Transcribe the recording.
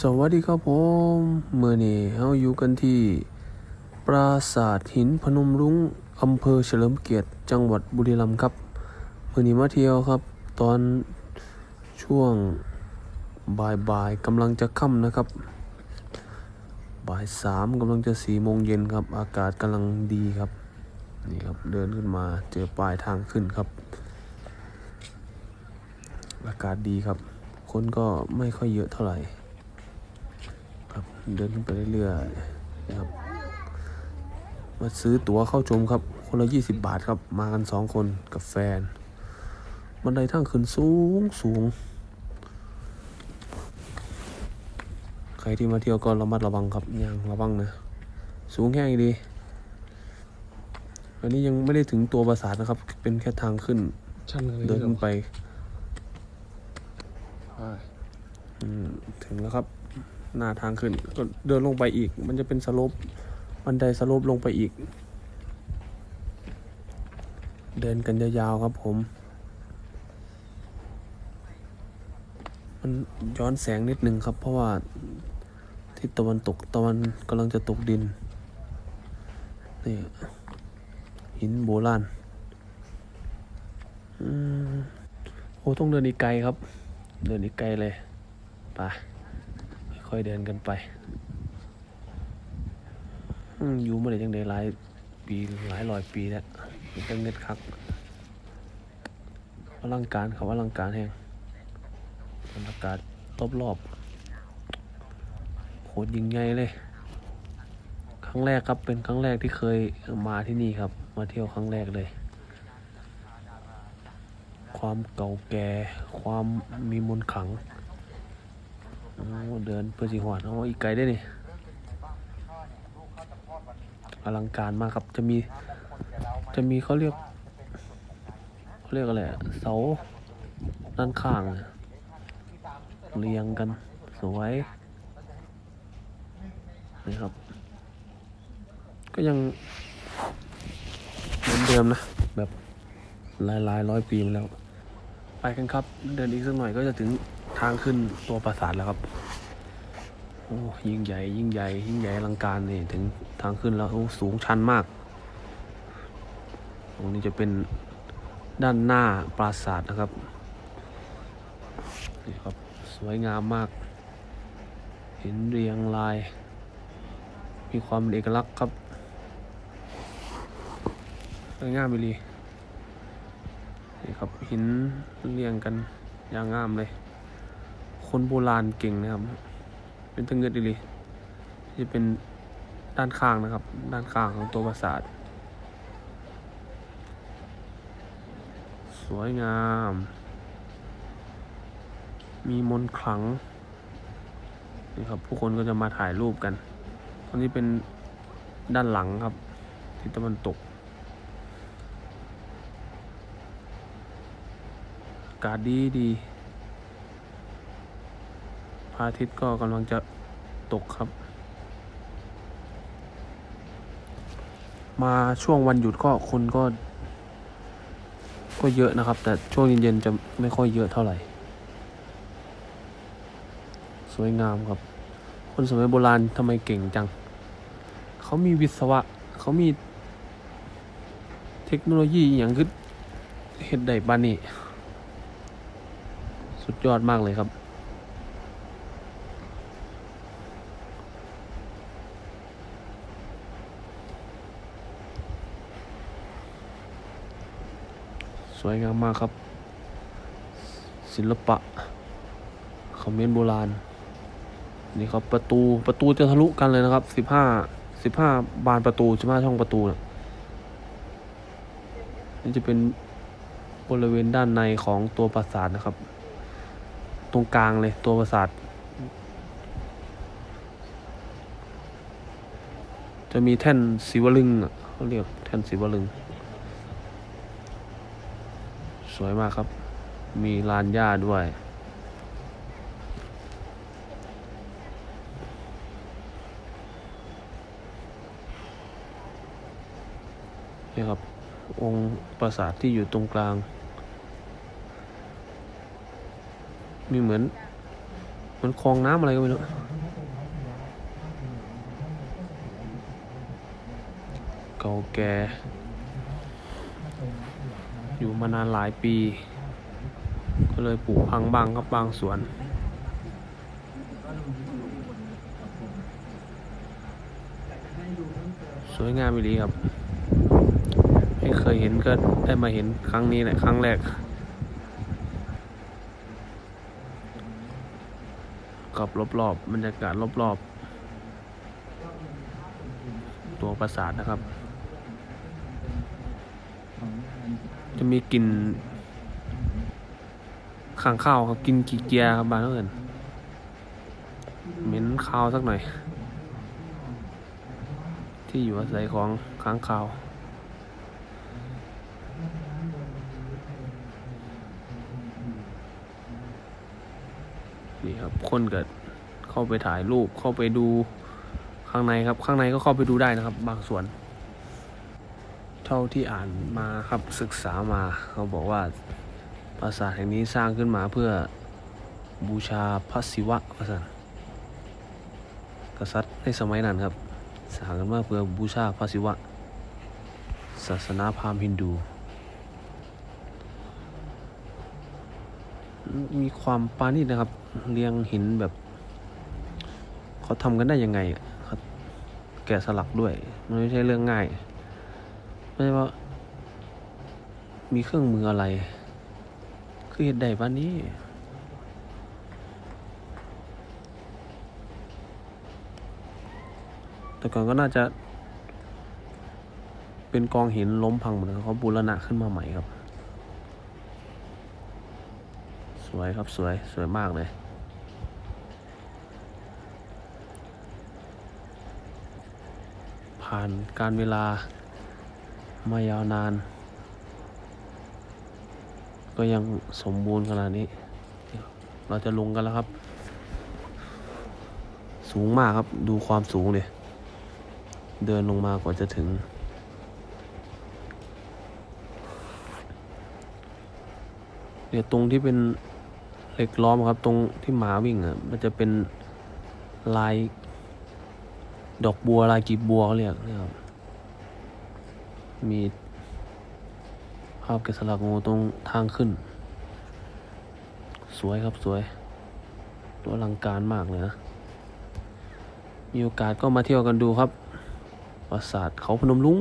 สวัสดีครับผมเมื่อนี้เราอยู่กันที่ ปราสาทหินพนมรุ้งอำเภอเฉลิมเกียรติจังหวัดบุรีรัมย์ครับเมื่อนี้มาเที่ยวครับ ตอนช่วงบ่ายๆกำลังจะค่ำนะครับ บ่ายสามกำลังจะสี่โมงเย็นครับ อากาศกำลังดีครับ นี่ครับเดินขึ้นมาเจอปลายทางขึ้นครับ อากาศดีครับ คนก็ไม่ค่อยเยอะเท่าไหร่ ครับเดินขึ้นไปเรื่อยๆนะครับมาซื้อตั๋วเข้าชมครับ คนละ 20 บาทครับ มากันสองคนกับแฟน บันไดทางขึ้นสูงสูง ใครที่มาเที่ยวก็ระมัดระวังครับยังระวังนะ สูงแค่ดี อันนี้ยังไม่ได้ถึงตัวปราสาทนะครับ เป็นแค่ทางขึ้นชันอะไรเดินขึ้นไปใช่อืมถึงแล้วครับ หน้าทางขึ้น ก็เดินลงไปอีก มันจะเป็นสโลปบันไดสโลปลงไปอีก เดินกันยาวๆครับผม มันย้อนแสงนิดนึงครับ เพราะว่าทิศตะวันตกตะวันกำลังจะตกดิน นี่ หินโบราณอืมโอ้ต้องเดินอีกไกลครับ เดินอีกไกลเลยไป ค่อยๆเดินกันไปอยู่มาได้จังไดหลายปีหลายร้อยปีแล้วเป็นจังเน็ดคักอลังการครับอลังการแห่งบรรยากาศรอบๆโคตรยิ่งใหญ่เลย ครั้งแรกครับเป็นครั้งแรกที่เคยมาที่นี่ครับ มาเที่ยวครั้งแรกเลย ความเก่าแก่ ความมีมนต์ขลัง เดินเพื่อสิหอดเอาอีกไกลได้นี่อลังการมากครับ จะมี จะมีเขาเรียกเขาเรียกอะไรเสาด้านข้าง เรียงกันสวยนี่ครับ ก็ยังเหมือนเดิมนะ แบบลายลายร้อยปีมาแล้ว ไปกันครับ เดินอีกสักหน่อยก็จะถึง ทางขึ้นตัวปราสาทแล้วครับ โอ้ยิ่งใหญ่ ยิ่งใหญ่ ยิ่งใหญ่อลังการนี่ถึงทางขึ้นแล้วโอ้สูงชันมาก ตรงนี้จะเป็นด้านหน้าปราสาทนะครับ นี่ครับ สวยงามมาก เห็นเรียงราย มีความเป็นเอกลักษณ์ครับสวยงามไปเลยนี่ครับหินเรียงกันอย่างงามเลย คนโบราณเก่งนะครับ เป็นตะเงิดดีเลยจะเป็นด้านข้างนะครับ ด้านข้างของตัวปราสาท สวยงาม มีมนต์ขลังนี่ครับ ผู้คนก็จะมาถ่ายรูปกัน ตอนนี้เป็นด้านหลังครับทิศตะวันตก กาศดีดี พระอาทิตย์ก็กำลังจะตกครับ มาช่วงวันหยุดก็คนก็ ก็เยอะนะครับ แต่ช่วงเย็นๆจะไม่ค่อยเยอะเท่าไหร่ สวยงามครับ คนสมัยโบราณทำไมเก่งจัง เขามีวิศวะ เขามีเทคโนโลยีอย่างคือเฮ็ดได้บานนี่สุดยอดมากเลยครับ สวยงามมากครับ ศิลปะเขมรโบราณ นี่ครับประตูประตูจะทะลุกันเลยนะครับสิบห้าสิบห้าบานประตูสิบห้าช่องประตูนะนี่จะเป็นบริเวณด้านในของตัวปราสาทนะครับ ตรงกลางเลยตัวปราสาทจะมีแท่นศิวลึงอะเขาเรียกแท่นศิวลึง สวยมากครับ มีลานหญ้าด้วย นี่ครับ องค์ปราสาทที่อยู่ตรงกลาง มีเหมือนเหมันคลองน้ำอะไรก็ไม่รู้เก่าแก่ อยู่มานานหลายปี ก็เลยปลูกพังบ้างครับบางสวน สวยงามอีหลีครับ ไม่เคยเห็นก็ได้มาเห็นครั้งนี้แหละครั้งแรก กับรอบๆบรรยากาศรอบๆ ตัวปราสาทนะครับ จะมีกลิ่นข้างข้าวครับกินขี้เกียร์ครับบ้านเอินเหม็นข้าวสักหน่อย ที่อยู่อาศัยของค้างคาวนี่ครับคนเกิดเข้าไปถ่ายรูปเข้าไปดูข้างในครับ ข้างในก็เข้าไปดูได้นะครับ บางส่วน ท่าที่อ่านมาครับศึกษามาเขาบอกว่าปราสาทแห่งนี้สร้างขึ้นมาเพื่อบูชาพระศิวะพระสันกษัตริย์ในสมัยนั้นครับสร้างขึ้นมาเพื่อบูชาพระศิวะ ศาสนาพราหมณ์ฮินดู มีความปานีตนะครับ เรียงหินแบบ เขาทำกันได้ยังไงเขาแกะสลักด้วย มันไม่ใช่เรื่องง่าย ช่ว่า มีเครื่องมืออะไร คือเหตุใดบ้านนี้แต่ก่อนก็น่าจะ เป็นกองหินล้มพังหมดเลยเขาบูรณะขึ้นมาใหม่ครับ สวยครับสวยสวยมากเลยผ่านการเวลา มายาวนาน ก็ยังสมบูรณ์ขนาดนี้ เราจะลงกันแล้วครับ สูงมากครับดูความสูงเลยเดินลงมากว่าจะถึงเนี่ยวตรงที่เป็นเหล็กล้อมครับ ตรงที่หมาวิ่งอะมันจะเป็นลายดอกบัวลายกีบบัวเขาเรียกนะครับ มีภาพแกะสลักงูตรงทางขึ้น สวยครับสวยตัวลังการมากเลยนะ มีโอกาสก็มาเที่ยวกันดูครับ ปราสาทเขาพนมลุง